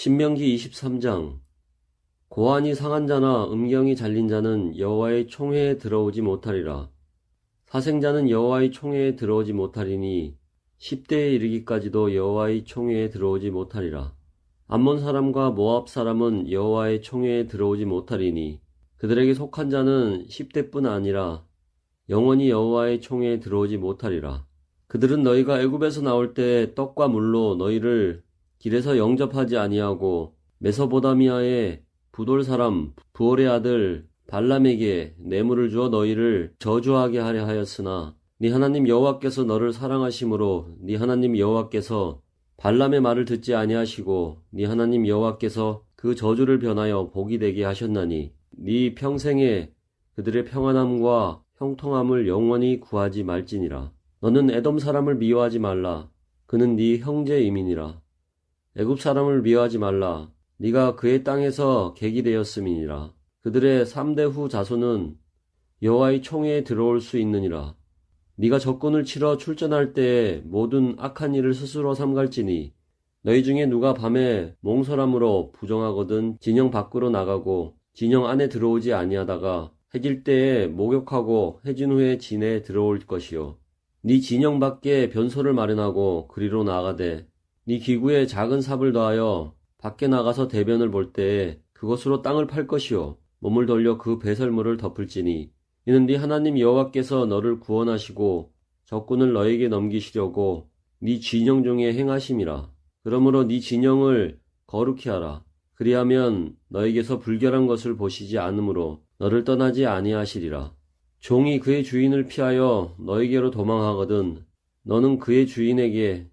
신명기 23장 고안이 상한 자나 음경이 잘린 자는 여호와의 총회에 들어오지 못하리라. 사생자는 여호와의 총회에 들어오지 못하리니 10대에 이르기까지도 여호와의 총회에 들어오지 못하리라. 암몬 사람과 모압 사람은 여호와의 총회에 들어오지 못하리니 그들에게 속한 자는 10대뿐 아니라 영원히 여호와의 총회에 들어오지 못하리라. 그들은 너희가 애굽에서 나올 때 떡과 물로 너희를 길에서 영접하지 아니하고 메소보다미아의 부돌 사람 부올의 아들 발람에게 뇌물을 주어 너희를 저주하게 하려 하였으나 네 하나님 여호와께서 너를 사랑하심으로 네 하나님 여호와께서 발람의 말을 듣지 아니하시고 네 하나님 여호와께서 그 저주를 변하여 복이 되게 하셨나니 네 평생에 그들의 평안함과 형통함을 영원히 구하지 말지니라. 너는 에돔 사람을 미워하지 말라. 그는 네 형제임이니라 애굽 사람을 미워하지 말라. 네가 그의 땅에서 객이 되었음이니라. 그들의 3대 후 자손은 여호와의 총회에 들어올 수 있느니라. 네가 적군을 치러 출전할 때에 모든 악한 일을 스스로 삼갈지니 너희 중에 누가 밤에 몽설함으로 부정하거든 진영 밖으로 나가고 진영 안에 들어오지 아니하다가 해질 때에 목욕하고 해진 후에 진에 들어올 것이요. 네 진영 밖에 변소를 마련하고 그리로 나가되 네 기구에 작은 삽을 더하여 밖에 나가서 대변을 볼 때에 그것으로 땅을 팔 것이요. 몸을 돌려 그 배설물을 덮을지니. 이는 네 하나님 여호와께서 너를 구원하시고 적군을 너에게 넘기시려고 네 진영 중에 행하심이라. 그러므로 네 진영을 거룩히 하라. 그리하면 너에게서 불결한 것을 보시지 않으므로 너를 떠나지 아니하시리라. 종이 그의 주인을 피하여 너에게로 도망하거든 너는 그의 주인에게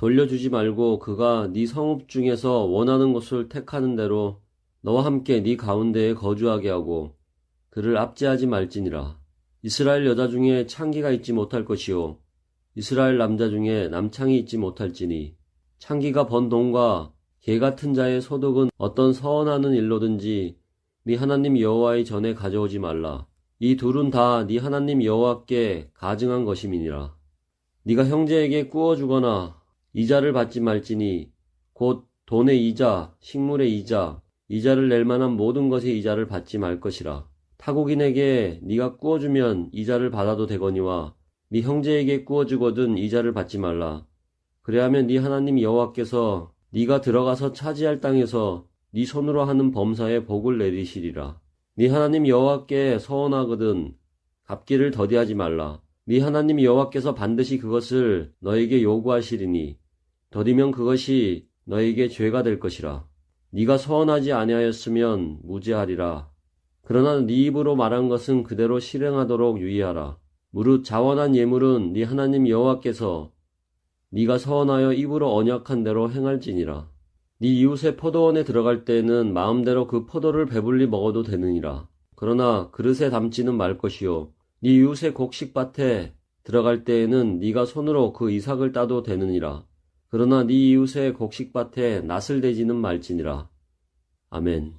돌려주지 말고 그가 네 성읍 중에서 원하는 곳을 택하는 대로 너와 함께 네 가운데에 거주하게 하고 그를 압제하지 말지니라. 이스라엘 여자 중에 창기가 있지 못할 것이요 이스라엘 남자 중에 남창이 있지 못할지니 창기가 번 돈과 개 같은 자의 소득은 어떤 서원하는 일로든지 네 하나님 여호와의 전에 가져오지 말라. 이 둘은 다 네 하나님 여호와께 가증한 것임이니라. 네가 형제에게 꾸어 주거나 이자를 받지 말지니 곧 돈의 이자, 식물의 이자, 이자를 낼 만한 모든 것의 이자를 받지 말 것이라. 타국인에게 네가 꾸어주면 이자를 받아도 되거니와 네 형제에게 꾸어주거든 이자를 받지 말라. 그래야면 네 하나님 여호와께서 네가 들어가서 차지할 땅에서 네 손으로 하는 범사에 복을 내리시리라. 네 하나님 여호와께 서원하거든 갚기를 더디하지 말라. 네 하나님 여호와께서 반드시 그것을 너에게 요구하시리니 더디면 그것이 너에게 죄가 될 것이라. 네가 서원하지 아니하였으면 무죄하리라. 그러나 네 입으로 말한 것은 그대로 실행하도록 유의하라. 무릇 자원한 예물은 네 하나님 여호와께서 네가 서원하여 입으로 언약한 대로 행할지니라. 네 이웃의 포도원에 들어갈 때에는 마음대로 그 포도를 배불리 먹어도 되느니라. 그러나 그릇에 담지는 말 것이요. 네 이웃의 곡식밭에 들어갈 때에는 네가 손으로 그 이삭을 따도 되느니라. 그러나 네 이웃의 곡식밭에 낫을 대지는 말지니라. 아멘.